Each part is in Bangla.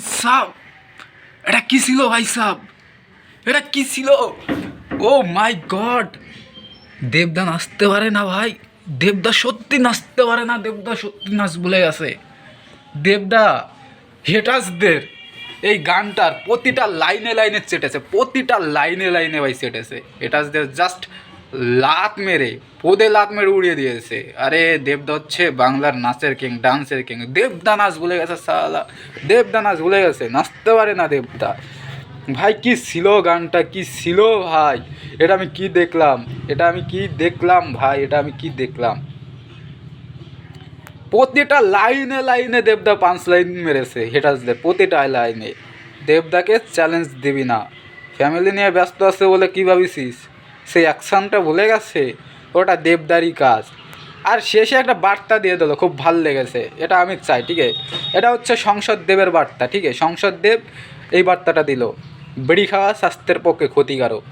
সাব। এটা কি ছিল ভাই সাব? এটা কি ছিল? Oh my god. দেবদা নাচতে পারে না ভাই। দেবদা সত্যি নাচতে পারে না, দেবদা সত্যি নাচ বলে গেছে। দেবদা হেটাসদের এই গানটার প্রতিটা লাইনে লাইনে চেটেছে, প্রতিটা লাইনে লাইনে ভাই চেটেছে। হেটাসদের জাস্ট লাত মেরে, পদে লাত মেরে উড়িয়ে দিয়েছে। আরে দেবদা হচ্ছে বাংলার নাচের কিং ডান্সের কিং দেবদা নাচ ভুলে গেছে সালা দেবদা নাচ ভুলে গেছে, নাচতে পারে না দেবদা। ভাই, কি ছিল গানটা? কি ছিল ভাই? এটা আমি কি দেখলাম? এটা আমি কি দেখলাম ভাই? এটা আমি কি দেখলাম? প্রতিটা লাইনে লাইনে দেবদা পাঁচ লাইন মেরেছে হেটাসদের প্রতিটা লাইনে। দেবদাকে চ্যালেঞ্জ দিবি না। ফ্যামিলি নিয়ে ব্যস্ত আছে বলে কী ভাবিছিস? সেই অ্যাকশানটা ভুলে গেছে, ওটা দেবদারই কাজ। আর শেষে একটা বার্তা দিয়ে দিল, খুব ভালো লেগেছে, এটা আমি চাই, ঠিক আছে? এটা হচ্ছে সংসদ দেবের বার্তা, ঠিক আছে? সংসদ দেব এই বার্তাটা দিল, বিড়ি খাওয়া স্বাস্থ্যের পক্ষে ক্ষতিকারক।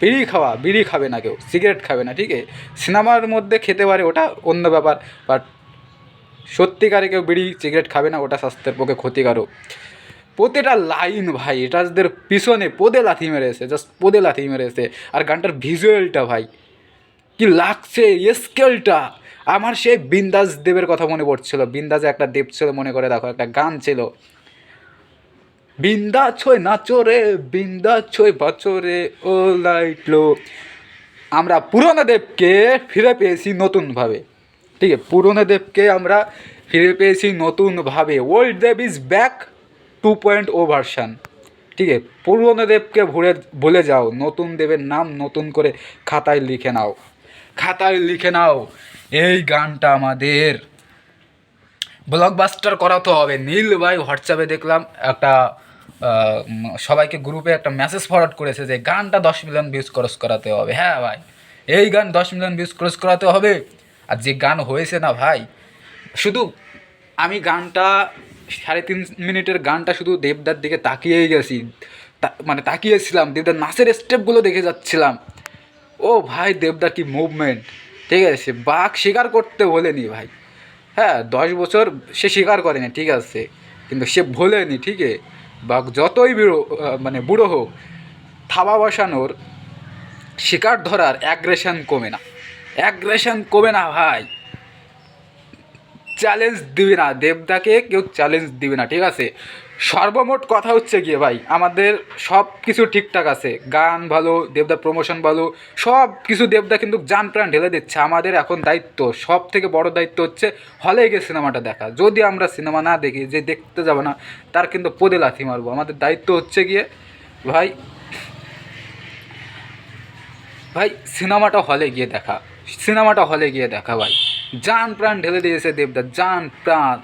বিড়ি খাওয়া, বিড়ি খাবে না কেউ, সিগারেট খাবে না, ঠিক আছে? সিনেমার মধ্যে খেতে পারে ওটা, অন্য ব্যাপার, বাট সত্যিকারে কেউ বিড়ি, সিগারেট খাবে না, ওটা স্বাস্থ্যের পক্ষে ক্ষতিকারক। প্রতিটা লাইন ভাই এটাদের পিছনে পদে লাথি মেরেছে জাস্ট পদে লাথি মেরেছে। আর গানটার ভিজুয়ালটা ভাই, কি লাগছে স্কেলটা আমার সেই বিন্দাস দেবের কথা মনে পড়ছিল, বিন্দাসে একটা দেব ছিল মনে করে, দেখো একটা গান ছিল। বিন্দা ছয় নাচরে বিন্দা ছয় বছরে ও লাইটলো আমরা পুরনো দেবকে ফিরে পেয়েছি নতুনভাবে। ঠিক আছে, পুরনো দেবকে আমরা ফিরে পেয়েছি নতুনভাবে। Old Dev is back two point O version. ঠিক আছে? পুরনো দেবকে ভুলে ভুলে যাও। নতুন দেবের নাম নতুন করে খাতায় লিখে নাও। খাতায় লিখে নাও। এই গানটা আমাদের। ব্লকবাস্টার করাতে হবে। নীল ভাই হোয়াটসঅ্যাপে দেখলাম একটা সবাইকে গ্রুপে একটা মেসেজ ফরওয়ার্ড করেছে যে, গানটা দশ মিলিয়ন ভিউজ ক্রস করাতে হবে। হ্যাঁ ভাই। এই গান দশ মিলিয়ন ভিউজ ক্রস করাতে হবে। আর যে গান হয়েছে না ভাই, শুধু আমি গানটা সাড়ে তিন মিনিটের গানটা শুধু দেবদার দিকে তাকিয়েই গেছি। মানে তাকিয়েছিলাম, দেবদার নাচের স্টেপগুলো দেখে যাচ্ছিলাম। ও ভাই, দেবদার কি মুভমেন্ট ঠিক আছে, বাঘ স্বীকার করতে বলেনি ভাই। হ্যাঁ দশ বছর সে স্বীকার করেনি, ঠিক আছে। কিন্তু সে ভোলেনি, ঠিক আছে বাঘ যতই বুড়ো মানে বুড়ো হোক, থাবা বসানোর শিকার ধরার অ্যাগ্রেশন কমে না। অ্যাগ্রেশন কমে না ভাই। চ্যালেঞ্জ দিবে না দেবদাকে কেউ চ্যালেঞ্জ দিবে না, ঠিক আছে? সর্বমোট কথা হচ্ছে গিয়ে ভাই, আমাদের সব কিছু ঠিকঠাক আছে। গান ভালো দেবদা প্রমোশন ভালো সব কিছু দেবদা কিন্তু যান প্রাণ ঢেলে দিচ্ছে। আমাদের এখন দায়িত্ব সব থেকে বড় দায়িত্ব হচ্ছে হলে গিয়ে সিনেমাটা দেখা। যদি আমরা সিনেমা না দেখি, যে দেখতে যাব না, তার কিন্তু পদে লাথি মারবো। আমাদের দায়িত্ব হচ্ছে গিয়ে ভাই ভাই, সিনেমাটা হলে গিয়ে দেখা। সিনেমাটা হলে গিয়ে দেখা ভাই। জান প্রাণ ঢেলে দিয়েছে দেবদা, জান প্রাণ।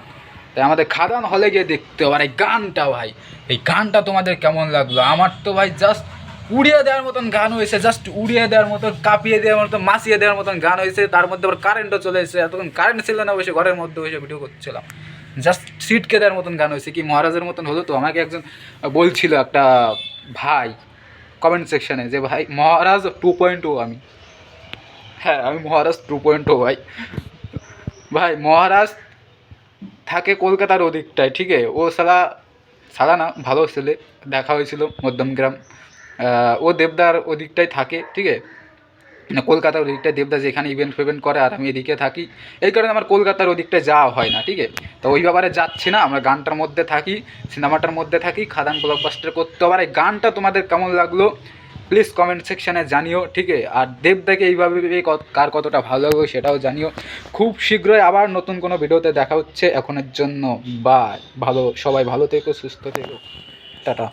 তাই আমাদের খাদান হলে গিয়ে দেখতে হবে, আর এই গানটা ভাই, এই গানটা তোমাদের কেমন লাগল? আমার তো ভাই জাস্ট উড়িয়ে দেওয়ার মতন গান হয়েছে জাস্ট উড়িয়ে দেওয়ার মতন, কাঁপিয়ে দেওয়ার মতন, মাসিয়ে দেওয়ার মতন গান হয়েছে। তার মধ্যে আবার কারেন্টও চলে এসেছে। এতক্ষণ কারেন্ট ছিল না বসে ঘরের মধ্যে বসে ভিডিও করছিলাম। জাস্ট সিটকে দেওয়ার মতন গান হয়েছে। কি মহারাজের মতন হলো তো? আমাকে একজন বলছিল একটা ভাই কমেন্ট সেকশনে যে ভাই, মহারাজ টু পয়েন্ট ও আমি। হ্যাঁ আমি মহারাজ টু পয়েন্ট ও ভাই। ভাই, মহারাজ থাকে কলকাতার ওদিকটায়, ঠিক আছে? ও সালা সালা না, ভালো ছেলে, দেখা হয়েছিল মধ্যমগ্রাম। ও দেবদার ওদিকটায় থাকে, ঠিক আছে? কলকাতার ওদিকটায় দেবদা যেখানে ইভেন্ট ফেভেন্ট করে আর আমি এদিকে থাকি। এই কারণে আমার কলকাতার ওদিকটায় যাওয়া হয় না, ঠিক আছে? তো ওই ব্যাপারে যাচ্ছি না, আমরা গানটার মধ্যে থাকি, সিনেমাটার মধ্যে থাকি, খাদান ব্লকবাস্টার করতে এই গানটা তোমাদের কেমন লাগল? প্লিজ কমেন্ট সেকশানে জানিও, ঠিক আর দেবদাকে এইভাবে কার কতটা ভালো লাগবে সেটাও জানিও। খুব শীঘ্রই আবার নতুন কোনো ভিডিওতে দেখা হচ্ছে। এখনের জন্য বা ভালো, সবাই ভালো থেকো, সুস্থ থেকো। টাটা।